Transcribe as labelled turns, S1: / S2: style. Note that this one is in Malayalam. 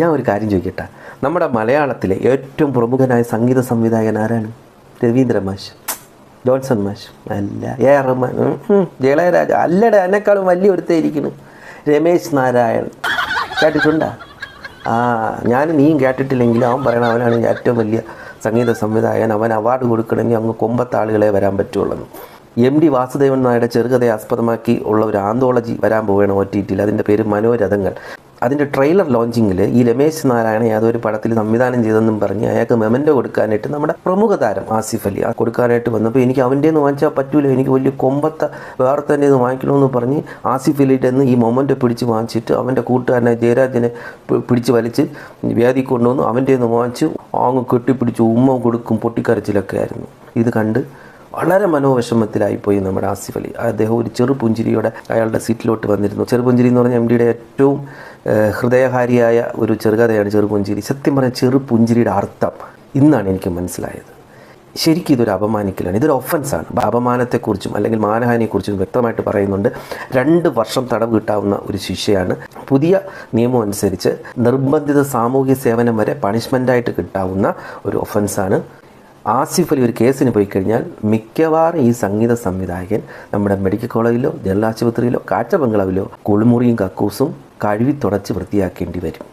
S1: ഞാൻ ഒരു കാര്യം ചോദിക്കട്ടെ? നമ്മുടെ മലയാളത്തിലെ ഏറ്റവും പ്രമുഖനായ സംഗീത സംവിധായകൻ ആരാണ്? രവീന്ദ്ര മാഷ്. ജോൺസൺ മാഷ്. അല്ല എ ആർ റഹ്മാൻ. ജയളയരാജ അല്ലട എന്നെക്കാളും വലിയ ഒരുത്തേയിരിക്കുന്നു രമേശ് നാരായൺ കേട്ടിട്ടുണ്ടോ? ആ ഞാൻ നീയും കേട്ടിട്ടില്ലെങ്കിലും അവൻ പറയണ അവനാണ് ഏറ്റവും വലിയ സംഗീത സംവിധായകൻ. അവൻ അവാർഡ് കൊടുക്കണമെങ്കിൽ അങ്ങ് കൊമ്പത്തെ ആളുകളെ വരാൻ പറ്റുള്ളൂ. എം ഡി വാസുദേവൻ നായരുടെ ചെറുകഥയെ ആസ്പദമാക്കി ഉള്ള ഒരു ആന്തോളജി വരാൻ പോവുകയാണ് ഒ ടി ടിയിൽ അതിന്റെ പേര് മനോരഥങ്ങൾ. അതിന്റെ ട്രെയിലർ ലോഞ്ചിങ്ങിൽ ഈ രമേശ് നാരായണ യാതൊരു പടത്തിൽ സംവിധാനം ചെയ്തെന്നും പറഞ്ഞ് അയാൾക്ക് മെമന്റോ കൊടുക്കാനായിട്ട് നമ്മുടെ പ്രമുഖ താരം ആസിഫ് അലി കൊടുക്കാനായിട്ട് വന്നപ്പോൾ എനിക്ക് അവന്റെ എന്ന് വാങ്ങിച്ചാൽ പറ്റൂല. എനിക്ക് വലിയ കൊമ്പത്തെ വേറെ തന്നെ ഇത് വാങ്ങിക്കണമെന്ന് പറഞ്ഞ് ആസിഫ് അലിയുടെ നിന്ന് ഈ മൊമെന്റോ പിടിച്ച് വാങ്ങിച്ചിട്ട് അവന്റെ കൂട്ടുകാരനെ ജയരാജനെ പിടിച്ച് വലിച്ച് വ്യാധി കൊണ്ടുവന്നു. അവന്റെ നിന്ന് വാങ്ങിച്ച്. അങ്ങ് കെട്ടിപ്പിടിച്ച് ഉമ്മ കൊടുക്കും പൊട്ടിക്കരച്ചിലൊക്കെ ആയിരുന്നു. ഇത് കണ്ട് വളരെ മനോവിഷമത്തിലായിപ്പോയി നമ്മുടെ ആസിഫ് അലി. അദ്ദേഹം ഒരു ചെറുപുഞ്ചിരിയുടെ അയാളുടെ സീറ്റിലോട്ട് വന്നിരുന്നു. ചെറുപുഞ്ചിരി എന്ന് പറഞ്ഞാൽ എം ഡിയുടെ ഏറ്റവും ഹൃദയഹാരിയായ ഒരു ചെറുകഥയാണ് ചെറുപുഞ്ചിരി സത്യം പറഞ്ഞാൽ ചെറുപുഞ്ചിരിയുടെ അർത്ഥം ഇന്നാണ് എനിക്ക് മനസ്സിലായത്. ശരിക്കും ഇതൊരു അപമാനിക്കലാണ്. ഇതൊരു ഒഫൻസാണ് അപമാനത്തെക്കുറിച്ചും അല്ലെങ്കിൽ മാനഹാനിയെക്കുറിച്ചും വ്യക്തമായിട്ട് പറയുന്നുണ്ട്. രണ്ട് വർഷം തടവ് കിട്ടാവുന്ന ഒരു ശിക്ഷയാണ്. പുതിയ നിയമം അനുസരിച്ച് നിർബന്ധിത സാമൂഹ്യ സേവനം വരെ പണിഷ്മെന്റായിട്ട് കിട്ടാവുന്ന ഒരു ഒഫൻസാണ് ആസിഫ് അലി ഒരു കേസിന് പോയി കഴിഞ്ഞാൽ മിക്കവാറും ഈ സംഗീത സംവിധായകൻ നമ്മുടെ മെഡിക്കൽ കോളേജിലോ ജനറൽ ആശുപത്രിയിലോ കാഴ്ച ബംഗ്ലാവിലോ കുളിമുറിയും കക്കൂസും കഴുകി തുടച്ച് വൃത്തിയാക്കേണ്ടി വരും.